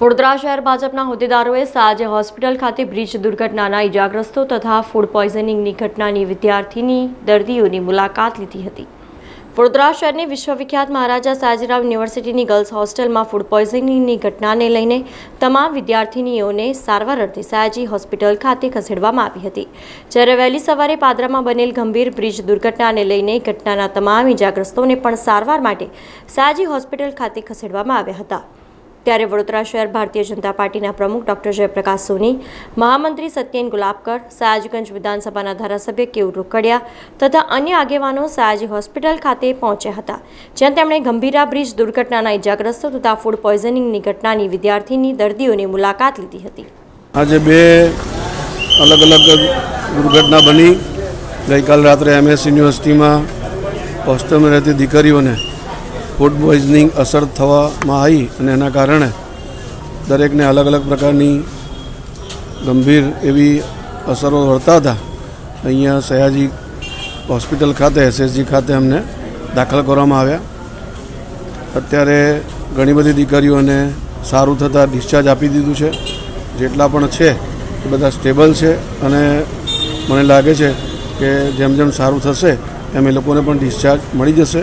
વડોદરા શહેર ભાજપના હોદ્દેદારોએ સાંજે હોસ્પિટલ ખાતે બ્રિજ દુર્ઘટનાના ઇજાગ્રસ્તો તથા ફૂડ પોઈઝનિંગની ઘટનાની વિદ્યાર્થીની દર્દીઓની મુલાકાત લીધી હતી. વડોદરા શહેરની વિશ્વવિખ્યાત મહારાજા સાજીરાવ યુનિવર્સિટીની ગર્લ્સ હોસ્ટેલમાં ફૂડ પોઈઝનિંગની ઘટનાને લઈને તમામ વિદ્યાર્થીનીઓને સારવાર અર્થે સયાજી હોસ્પિટલ ખાતે ખસેડવામાં આવી હતી. જ્યારે વહેલી સવારે પાદરામાં બનેલ ગંભીર બ્રિજ દુર્ઘટનાને લઈને ઘટનાના તમામ ઇજાગ્રસ્તોને પણ સારવાર માટે સયાજી હોસ્પિટલ ખાતે ખસેડવામાં આવ્યા હતા. ત્યારે વડોદરા શહેર ભારતીય જનતા પાર્ટીના પ્રમુખ ડોક્ટર જયપ્રકાશ સોની, મહામંત્રી સત્યેન ગુલાબકર, સયાજગંજ વિધાનસભાના ધારાસભ્ય કેવું રોકડિયા તથા અન્ય આગેવાનો સયાજી હોસ્પિટલ ખાતે પહોંચ્યા હતા, જ્યાં તેમણે ગંભીરા બ્રિજ દુર્ઘટનાના ઇજાગ્રસ્તો તથા ફૂડ પોઈઝનિંગની ઘટનાની વિદ્યાર્થીની દર્દીઓની મુલાકાત લીધી હતી. આજે બે અલગ અલગ દુર્ઘટના બની. ગઈકાલ રાત્રે એમએસ યુનિવર્સિટીમાં હોસ્ટેલમાં રહેતી દીકરીઓને ફૂડ પોઈઝનિંગ અસર થવામાં આવી અને એના કારણે દરેકને અલગ અલગ પ્રકારની ગંભીર એવી અસરો વર્તા હતા. અહીંયા સયાજી હોસ્પિટલ ખાતે, એસએસજી ખાતે અમને દાખલ કરવામાં આવ્યા. અત્યારે ઘણી બધી દીકરીઓને સારું થતાં ડિસ્ચાર્જ આપી દીધું છે. જેટલા પણ છે, એ બધા સ્ટેબલ છે અને મને લાગે છે કે જેમ જેમ સારું થશે, એમ એ લોકોને પણ ડિસ્ચાર્જ મળી જશે.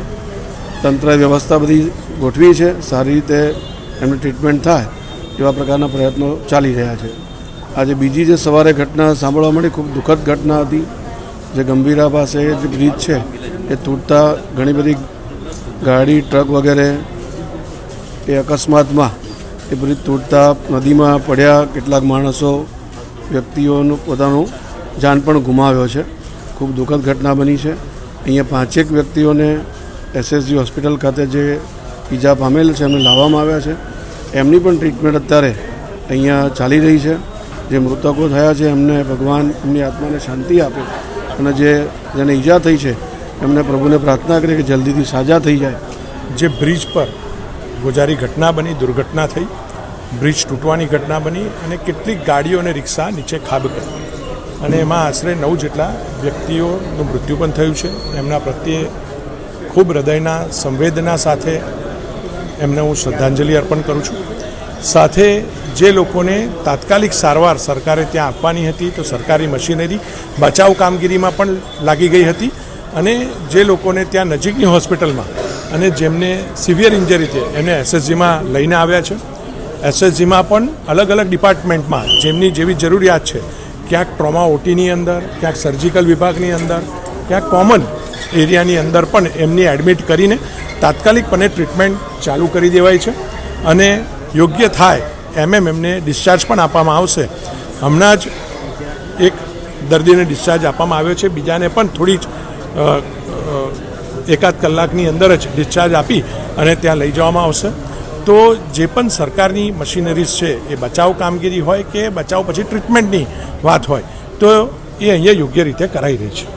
તંત્રએ વ્યવસ્થા બધી ગોઠવી છે, સારી રીતે એમની ટ્રીટમેન્ટ થાય એવા પ્રકારના પ્રયત્નો ચાલી રહ્યા છે. આજે બીજી જે સવારે ઘટના સાંભળવા મળી, ખૂબ દુઃખદ ઘટના હતી. જે ગંભીરા પાસે જે બ્રિજ છે, એ તૂટતા ઘણી બધી ગાડી, ટ્રક વગેરે એ અકસ્માતમાં એ બ્રિજ તૂટતા નદીમાં પડ્યા. કેટલાક માણસો, વ્યક્તિઓનું પોતાનું જાન પણ ગુમાવ્યો છે. ખૂબ દુઃખદ ઘટના બની છે. અહીંયા પાંચેક વ્યક્તિઓને એસએસજી હોસ્પિટલ ખાતે જે ઈજા પામેલ છે, એમને લાવવામાં આવ્યા છે. એમની પણ ટ્રીટમેન્ટ અત્યારે અહીંયા ચાલી રહી છે. જે મૃતકો થયા છે, એમને ભગવાન, એમની આત્માને શાંતિ આપે અને જે જેને ઈજા થઈ છે, એમને પ્રભુને પ્રાર્થના કરી કે જલ્દીથી સાજા થઈ જાય. જે બ્રિજ પર ગોજારી ઘટના બની, દુર્ઘટના થઈ, બ્રિજ તૂટવાની ઘટના બની અને કેટલીક ગાડીઓ અને રિક્ષા નીચે ખાબ અને એમાં આશરે નવ જેટલા વ્યક્તિઓનું મૃત્યુ પણ થયું છે. એમના પ્રત્યે ખૂબ હૃદયના, સંવેદના સાથે એમને હું શ્રદ્ધાંજલિ અર્પણ કરું છું. સાથે જે લોકોને તાત્કાલિક સારવાર સરકારે ત્યાં આપવાની હતી, તો સરકારી મશીનરી બચાવ કામગીરીમાં પણ લાગી ગઈ હતી અને જે લોકોને ત્યાં નજીકની હોસ્પિટલમાં અને જેમને સિવિયર ઇન્જરી છે, એને એસએસજીમાં લઈને આવ્યા છે. એસએસજીમાં પણ અલગ અલગ ડિપાર્ટમેન્ટમાં જેમની જેવી જરૂરિયાત છે, ક્યાંક ટ્રોમા ઓટીની અંદર, ક્યાંક સર્જિકલ વિભાગની અંદર, ક્યાંક કોમન એરિયાની અંદર પણ એમની એડમિટ કરીને તાત્કાલિકપણે ટ્રીટમેન્ટ ચાલુ કરી દેવાય છે અને યોગ્ય થાય એમ એમ એમને ડિસ્ચાર્જ પણ આપવામાં આવશે. હમણાં જ એક દર્દીને ડિસ્ચાર્જ આપવામાં આવ્યો છે. બીજાને પણ થોડી જ એકાદ કલાકની અંદર જ ડિસ્ચાર્જ આપી અને ત્યાં લઈ જવામાં આવશે. તો જે પણ સરકારની મશીનરીઝ છે એ બચાવ કામગીરી હોય કે બચાવ પછી ટ્રીટમેન્ટની વાત હોય, તો એ અહીંયા યોગ્ય રીતે કરાઈ રહી છે.